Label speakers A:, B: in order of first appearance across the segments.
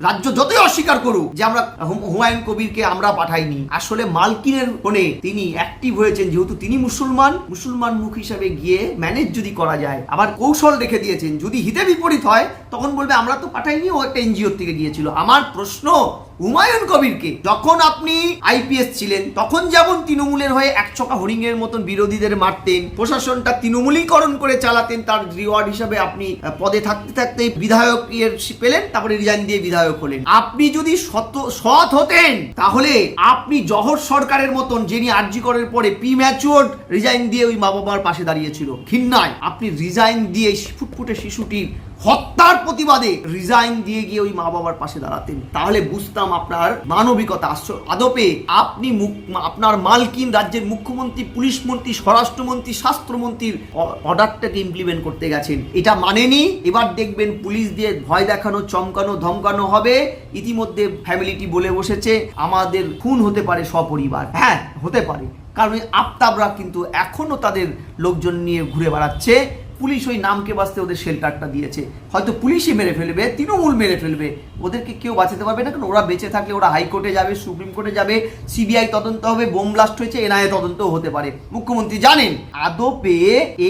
A: রাজ্য যতই অস্বীকার করুক যে আমরা হুম- হুমায়ুন কবিরকে আমরা পাঠাইনি, আসলে মালকিনের ফোনে তিনি অ্যাক্টিভ হয়েছেন, যেহেতু তিনি মুসলমান মুসলমান মুখ হিসাবে গিয়ে ম্যানেজ যদি করা যায়, আবার কৌশল রেখে দিয়েছেন, যদি হিতে বিপরীত হয়, তখন বলবে আমরা তো পাঠাইনি, ও একটা এনজিও থেকে গিয়েছিল। আমার প্রশ্ন, হুমায়ুন কবিরকে, যখন আপনি আইপিএস ছিলেন, তখন যেমন তৃণমূলের হয়ে একচকা হরিং এর মতন বিরোধীদের মারতেন, প্রশাসনটা তৃণমূলীকরণ করে চালাতেন, তার রিওয়ার্ড হিসাবে আপনি পদে থাকতে থাকতে বিধায়ক পেলেন, তারপরে রিজাইন দিয়ে বিধায়ক হলেন। আপনি যদি সত সৎ হতেন, তাহলে আপনি জহর সরকারের মতন যিনি আরজি করার পরে প্রি ম্যাচুয়ার্ড রিজাইন দিয়ে ওই মা বাবার পাশে দাঁড়িয়েছিল। ঘিন্নায় আপনি রিজাইন দিয়ে ফুটফুটে শিশুটির হত্যার প্রতিবাদে রিজাইন দিয়ে গিয়ে ওই মা বাবার পাশে দাঁড়াতেন। তাহলে বুঝতাম আপনার মানবিকতা, আশ্চ- আদপে আপনি আপনার মালকিন রাজ্যের মুখ্যমন্ত্রী, পুলিশ মন্ত্রী, স্বরাষ্ট্রমন্ত্রী, স্বাস্থ্যমন্ত্রীর অর্ডারটাকে ইমপ্লিমেন্ট করতে গেছেন। এটা মানেনি। এবার দেখবেন পুলিশ দিয়ে ভয় দেখানো, চমকানো, ধমকানো হবে। ইতিমধ্যে ফ্যামিলিটি বলে বসেছে। আমাদের খুন হতে পারে সপরিবার। হ্যাঁ হতে পারে। কারণ আফতাবরা কিন্তু এখনও তাদের লোকজন নিয়ে ঘুরে বেড়াচ্ছে। পুলিশ ওই নামকে বাঁচতে ওদের শেল্টারটা দিয়েছে। হয়তো পুলিশই মেরে ফেলবে, তৃণমূল মেরে ফেলবে। ওদেরকে কেউ বাঁচাতে পারবে না, কারণ ওরা বেঁচে থাকলে ওরা হাইকোর্টে যাবে, সুপ্রিম কোর্টে যাবে সিবিআই তদন্ত হবে বোম ব্লাস্ট হয়েছে এনআইএ তদন্তও হতে পারে। মুখ্যমন্ত্রী জানেন, আদপে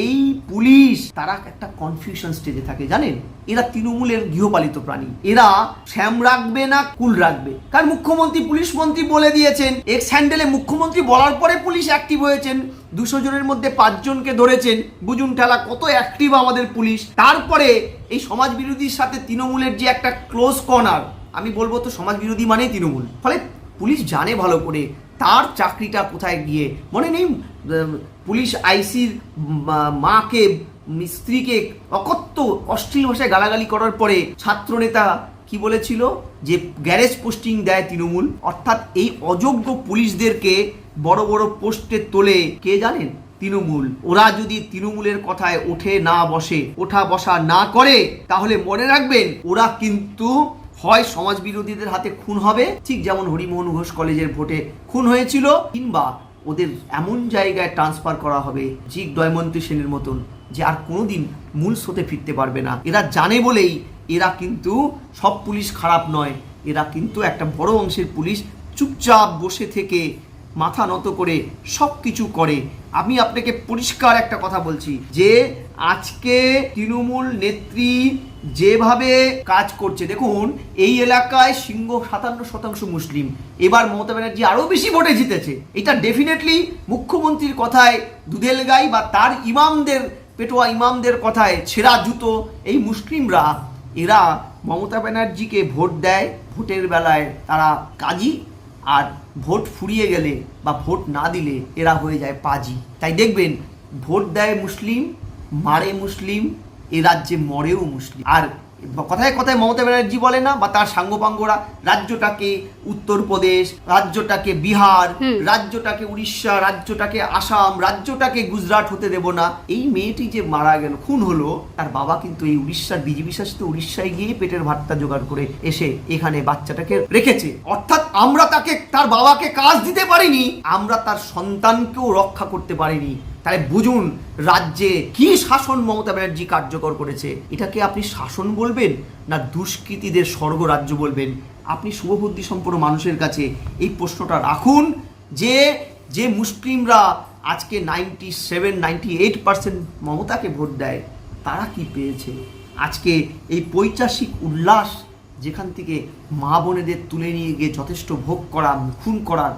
A: এই পুলিশ, তারা একটা কনফিউশন স্টেজে থাকে, জানেন? এরা তৃণমূলের গৃহপালিত প্রাণী। এরা শ্যাম রাখবে না, কুল রাখবে। কারণ মুখ্যমন্ত্রী, পুলিশ মন্ত্রী বলে দিয়েছেন এক্স হ্যান্ডেলে মুখ্যমন্ত্রী বলার পরে পুলিশ অ্যাক্টিভ হয়েছেন। দুশো জনের মধ্যে পাঁচজনকে ধরেছেন। বুঝুন ঠেলা, কত অ্যাক্টিভ আমাদের পুলিশ। তারপরে এই সমাজ বিরোধীর সাথে তৃণমূলের যে একটা ক্লোজ কর্নার আমি বলব তো সমাজ বিরোধী মানেই তৃণমূল। ফলে পুলিশ জানে ভালো করে তার চাকরিটা কোথায় গিয়ে। মনে নেই পুলিশ আইসির মাকে মিস্ত্রিকে অকথ্য, অশ্লীল ভাষায় গালাগালি করার পরে ছাত্রনেতা কি বলেছিল? যে গ্যারেজ পোস্টিং দেয় তৃণমূল। অর্থাৎ এই অযোগ্য পুলিশদেরকে বড় বড় পোস্টে তোলে কে জানেন? তৃণমূল। ওরা যদি তৃণমূলের কথায় ওঠে না বসে, ওঠা বসা না করে, তাহলে মনে রাখবেন ওরা কিন্তু হয় সমাজ বিরোধীদের হাতে খুন হবে। ঠিক যেমন হরিমোহন ঘোষ কলেজের ভোটে খুন হয়েছিল, কিংবা ওদের এমন জায়গায় ট্রান্সফার করা হবে জিক দয়মন্তী সেনের মতন, যে আর কোনোদিন মূল স্রোতে ফিরতে পারবে না। এরা জানে বলেই এরা কিন্তু সব পুলিশ খারাপ নয়। এরা কিন্তু একটা বড় অংশের পুলিশ চুপচাপ বসে থেকে মাথা নত করে সব কিছু করে। আমি আপনাকে পরিষ্কার একটা কথা বলছি যে, আজকে তৃণমূল নেত্রী যেভাবে কাজ করছে, দেখুন, এই এলাকায় সিংহ সাতান্ন শতাংশ মুসলিম। এবার মমতা ব্যানার্জি আরও বেশি ভোটে জিতেছে। এটা ডেফিনেটলি মুখ্যমন্ত্রীর কথায় দুধেল গাই বা তার ইমামদের, পেটোয়া ইমামদের কথায় ছেঁড়া জুতো। এই মুসলিমরা, এরা মমতা ব্যানার্জিকে ভোট দেয়, ভোটের বেলায় তারা কাজী। আর ভোট ফুরিয়ে গেলে বা ভোট না দিলে এরা হয়ে যায় পাজি। তাই দেখবেন, ভোট দেয় মুসলিম, মারে মুসলিম, এ রাজ্যে মরেও মুসলিম। আর কথায় কথায় মমতা ব্যানার্জি বলে না বা তার সাঙ্গপাঙ্গরা রাজ্যটাকে উত্তরপ্রদেশ রাজ্যটাকে বিহার রাজ্যটাকে উড়িষ্যা রাজ্যটাকে আসাম রাজ্যটাকে গুজরাট হতে দেব না। এই মেয়েটি যে মারা গেল খুন হলো তার বাবা কিন্তু এই উড়িষ্যার বিজেপি শাসিত উড়িষ্যায় গিয়ে পেটের ভাতটা জোগাড় করে এসে এখানে বাচ্চাটাকে রেখেছে। অর্থাৎ আমরা তাকে তার বাবাকে কাজ দিতে পারিনি আমরা তার সন্তানকেও রক্ষা করতে পারিনি। তাহলে বুঝুন, রাজ্যে কি শাসন মমতা ব্যানার্জি কার্যকর করেছে? এটাকে আপনি শাসন বলবেন না দুষ্কৃতীদের স্বর্গ রাজ্য বলবেন? আপনি শুভবুদ্ধি সম্পন্ন মানুষের কাছে এই প্রশ্নটা রাখুন যে যে মুসলিমরা আজকে ninety seven ninety eight percent মমতাকে ভোট দেয়, তারা কি পেয়েছে? আজকে এই পৈচাসিক উল্লাস যেখান থেকে মা বোনেদের তুলে নিয়ে গিয়ে যথেষ্ট ভোগ করা খুন করার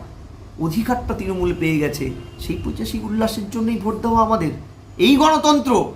A: অধিকারটা তৃণমূল পেয়ে গেছে সেই পঁচাশি উল্লাসের জন্যই ভোট দেওয়া আমাদের। এই গণতন্ত্র!